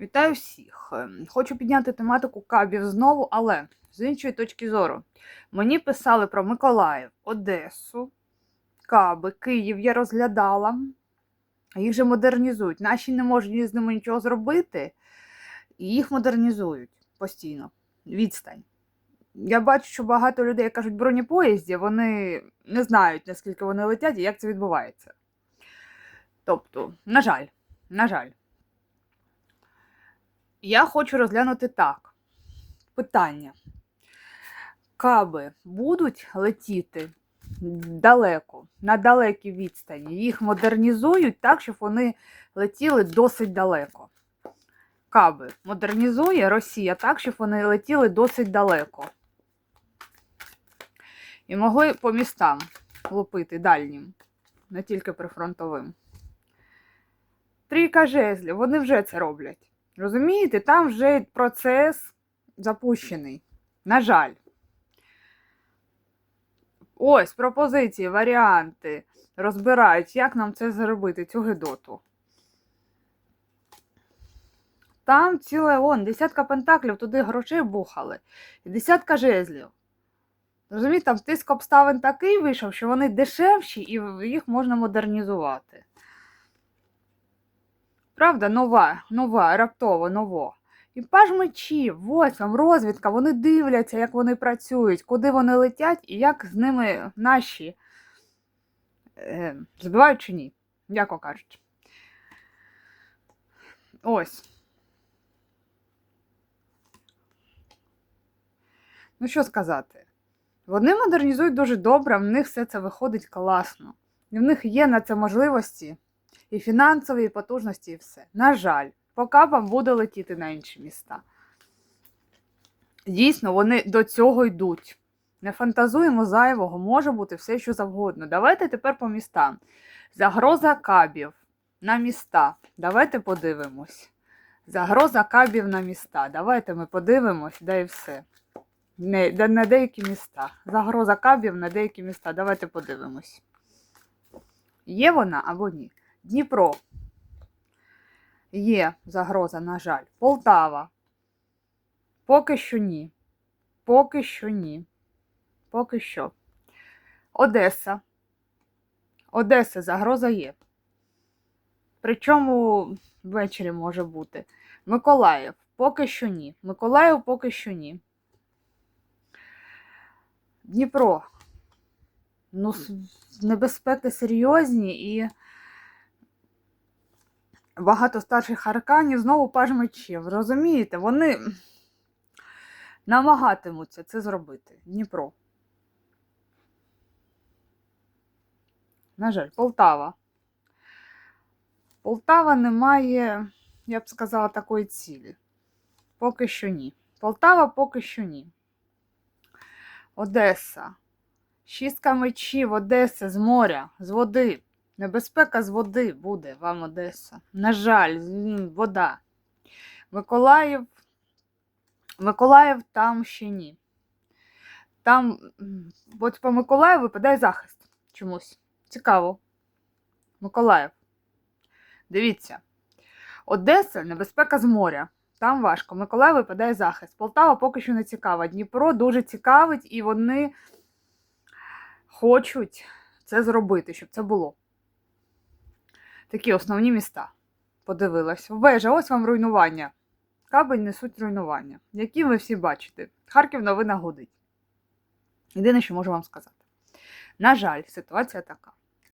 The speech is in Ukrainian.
Вітаю всіх! Ем, Хочу підняти тематику кабів знову, але з іншої точки зору. Мені писали про Миколаїв, Одесу, Каби, Київ я розглядала. Їх же модернізують. Наші не можуть з ними нічого зробити, і їх модернізують постійно. Відстань. Я бачу, що багато людей кажуть бронепоїзді, вони не знають, наскільки вони летять і як це відбувається. Тобто, на жаль, на жаль. Я хочу розглянути так. Питання. Каби будуть летіти далеко, на далекій відстані. Їх модернізують так, щоб вони летіли досить далеко. Каби модернізує Росія так, щоб вони летіли досить далеко. І могли по містам лупити дальнім, не тільки прифронтовим. Трійка жезлів, вони вже це роблять. Розумієте, там вже процес запущений. На жаль. Ось пропозиції, варіанти розбирають, як нам це зробити, цю гидоту. Там ціле он, десятка пентаклів, туди грошей бухали. І десятка жезлів. Розумієте, там тиск обставин такий вийшов, що вони дешевші і їх можна модернізувати. Правда, нова, нова, раптово, ново. І паж мечів, ось вам розвідка, вони дивляться, як вони працюють, куди вони летять і як з ними наші е, збивають чи ні, м'яко кажучи. Ось. Ну, що сказати? Вони модернізують дуже добре, в них все це виходить класно. І в них є на це можливості і фінансові, і потужності, і все. На жаль, по капам буде летіти на інші міста. Дійсно, вони до цього йдуть. Не фантазуємо зайвого, може бути все, що завгодно. Давайте тепер по містам. Загроза кабів на міста. Давайте подивимось. Загроза кабів на міста. Давайте ми подивимось, да і все. Не, де- на деякі міста. Загроза кабів на деякі міста. Давайте подивимось. Є вона або ні? Дніпро. Є загроза, на жаль. Полтава. Поки що ні. Поки що ні. Поки що. Одеса. Одеса загроза є. Причому ввечері може бути. Миколаїв. Поки що ні. Миколаїв поки що ні. Дніпро. Ну, небезпеки серйозні і багато старших арканів знову паж мечів. Розумієте, вони намагатимуться це зробити. Дніпро. На жаль, Полтава. Полтава не має, я б сказала, такої цілі. Поки що ні. Полтава поки що ні. Одеса. Шістка мечів, Одеса з моря, з води. Небезпека з води буде вам Одеса. На жаль, вода. Миколаїв. Миколаїв там ще ні. Там, от по Миколаєву випадає захист чомусь. Цікаво. Миколаїв. Дивіться. Одеса небезпека з моря. Там важко. Миколаїв випадає захист. Полтава поки що не цікава. Дніпро дуже цікавить, і вони хочуть це зробити, щоб це було. Такі основні міста. Подивилась. Вежа, ось вам руйнування. Кабель несуть руйнування, які ви всі бачите. Харків новина годить. Єдине, що можу вам сказати. На жаль, ситуація така.